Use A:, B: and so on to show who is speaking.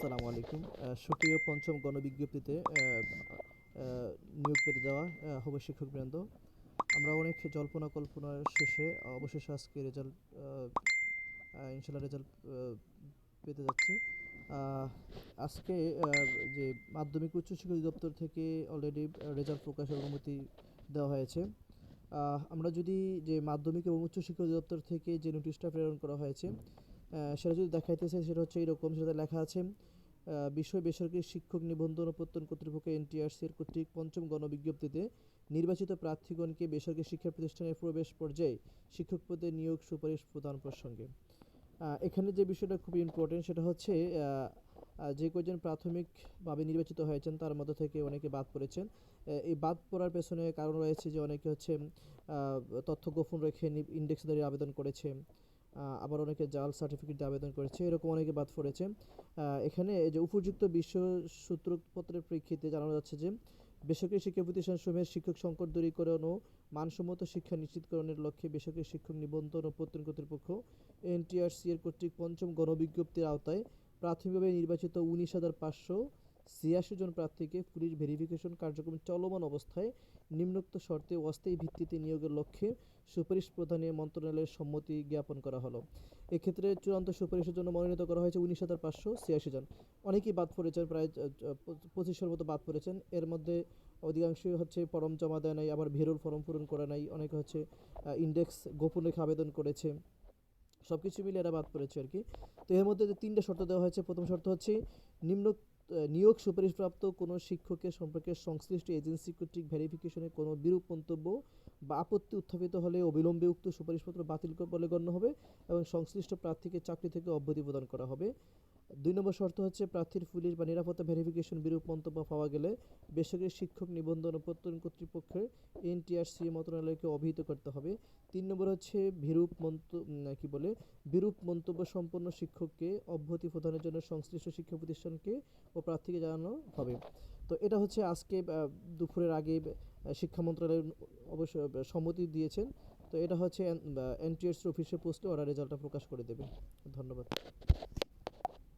A: আসসালামু আলাইকুম। সুপ্রিয় পঞ্চম গণবিজ্ঞপ্তিতে নিয়োগ পেতে যাওয়া হবে শিক্ষকবৃন্দ। আমরা অনেক জল্পনা কল্পনার শেষে অবশেষে আজকে রেজাল্ট ইনশাল্লাহ রেজাল্ট পেতে যাচ্ছি। আজকে যে মাধ্যমিক উচ্চশিক্ষা অধিদপ্তর থেকে অলরেডি রেজাল্ট প্রকাশের অনুমতি দেওয়া হয়েছে। আমরা যদি যে মাধ্যমিক এবং উচ্চশিক্ষা অধিদপ্তর থেকে যে নোটিশটা প্রেরণ করা হয়েছে সেটা যদি দেখাইতেছে, সেটা হচ্ছে এরকম সেটা লেখা আছে বিষয় বেসরকারি শিক্ষক নিবন্ধন ও প্রত্যয়ন কর্তৃপক্ষ এনটিআরসির কর্তৃক পঞ্চম গণবিজ্ঞপ্তিতে নির্বাচিত প্রার্থীগণকে বেসরকারি শিক্ষা প্রতিষ্ঠানের প্রবেশ পর্যায়ে শিক্ষক পদে নিয়োগ সুপারিশ প্রদান প্রসঙ্গে এখানে যে বিষয়টা খুব ইম্পর্টেন্ট সেটা হচ্ছে যে কয়জন প্রাথমিকভাবে নির্বাচিত হয়েছেন, তার মধ্যে থেকে অনেকে বাদ পড়েছেন। এই বাদ পড়ার পেছনে কারণ রয়েছে যে, অনেকে হচ্ছে তথ্য গোপন রেখে ইন্ডেক্স ইন্ডেক্সধারী আবেদন করেছে। আবার অনেকে জাল সার্টিফিকেট আবেদন করেছে, এরকম অনেকে বাদ পড়েছে। এখানে এই যে উপযুক্ত বিশ্ব সূত্রপত্রের প্রেক্ষিতে জানানো যাচ্ছে যে, বেসরকারি শিক্ষা প্রতিষ্ঠানসমূহের শিক্ষক সংকট দূরীকরণ ও মানসম্মত শিক্ষা নিশ্চিতকরণের লক্ষ্যে বেসরকারি শিক্ষক নিবন্ধন ও প্রত্যয়ন কর্তৃপক্ষ এনটিআরসি এর কর্তৃক পঞ্চম গণবিজ্ঞপ্তির আওতায় প্রাথমিকভাবে নির্বাচিত উনিশ হাজার পাঁচশো ছিয়াশি জন প্রার্থীকে পুলিশ ভেরিফিকেশন কার্যক্রম চলমান অবস্থায় নিম্নোক্ত শর্তে অস্থায়ী ভিত্তিতে নিয়োগের লক্ষ্যে সুপারিশ প্রদানে মন্ত্রণালয়ের সম্মতি জ্ঞাপন করা হলো। এক্ষেত্রে চূড়ান্ত সুপারিশের জন্য মনোনীত করা হয়েছে উনিশ হাজার পাঁচশো ছিয়াশি জন। অনেকেই বাদ পড়েছেন প্রায় পঁচিশের মতো বাদ পড়েছেন। এর মধ্যে অধিকাংশই হচ্ছে ফর্ম জমা দেয় নাই আবার ভেরুল ফর্ম পূরণ করা নাই অনেকে হচ্ছে ইন্ডেক্স গোপন রেখে আবেদন করেছে। সব কিছু মিলে এরা বাদ পড়েছে আর কি। তো এর মধ্যে তিনটে শর্ত দেওয়া হয়েছে প্রথম শর্ত হচ্ছে নিম্ন আহ, নিয়োগ সুপারিশপ্রাপ্ত কোনো শিক্ষকের সম্পর্কে সংশ্লিষ্ট এজেন্সি কর্তৃক ভেরিফিকেশনে কোনো বিরূপ মন্তব্য বা আপত্তি উত্থাপিত হলে অবিলম্বে উক্ত সুপারিশপত্র বাতিল বলে গণ্য হবে এবং সংশ্লিষ্ট প্রার্থীকে চাকরি থেকে অব্যাহতি প্রদান করা হবে। দুই নম্বর শর্ত হচ্ছে প্রার্থীর পুলিশ বা নিরাপত্তা ভেরিফিকেশন বিরূপ মন্তব্য পাওয়া গেলে বেসরকারি শিক্ষক নিবন্ধন ও প্রত্যয়ন কর্তৃপক্ষের এনটিআরসি মন্ত্রণালয়কে অভিহিত করতে হবে। তিন নম্বর হচ্ছে বিরূপ মন্ত উম, কি বলে বিরূপ মন্তব্য সম্পন্ন শিক্ষককে অব্যাহতি প্রদানের জন্য সংশ্লিষ্ট শিক্ষা প্রতিষ্ঠানকে ও প্রার্থীকে জানানো হবে। তো এটা হচ্ছে আজকে দুপুরের আগে শিক্ষা মন্ত্রণালয় অবশ্য সম্মতি দিয়েছেন। তো এটা হচ্ছে এনটিএস অফিসের পোস্টে ওরা রেজাল্টটা প্রকাশ করে দেবে। ধন্যবাদ।